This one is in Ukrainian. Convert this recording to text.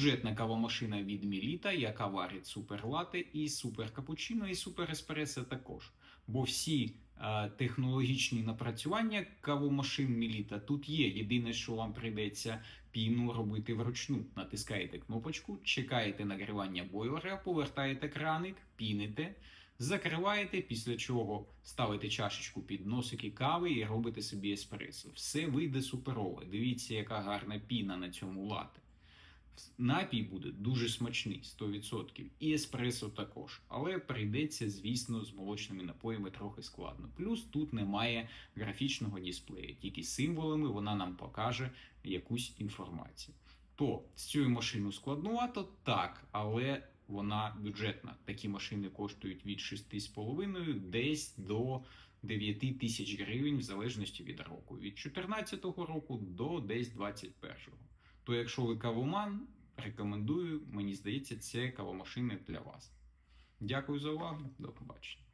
бюджетна кавомашина від Міліта, яка варить суперлати і супер капучино, і супер еспресо також. Бо всі е, технологічні напрацювання кавомашин Міліта тут є. Єдине, що вам прийдеться піну робити вручну. Натискаєте кнопочку, чекаєте нагрівання бойлера, повертаєте краник, піните, закриваєте, після чого ставите чашечку під носики кави і робите собі еспресо. Все вийде суперово. Дивіться, яка гарна піна на цьому лате. Напій буде дуже смачний, 100%. І еспресо також. Але прийдеться, звісно, з молочними напоями трохи складно. Плюс тут немає графічного дисплею, тільки символами вона нам покаже якусь інформацію. То з цією машиною складнувато, так, але вона бюджетна. Такі машини коштують від 6,5 десь до 9 тисяч гривень, в залежності від року. Від 2014 року до десь 21-го. То якщо ви кавоман, рекомендую, мені здається, це кавомашини для вас. Дякую за увагу. До побачення.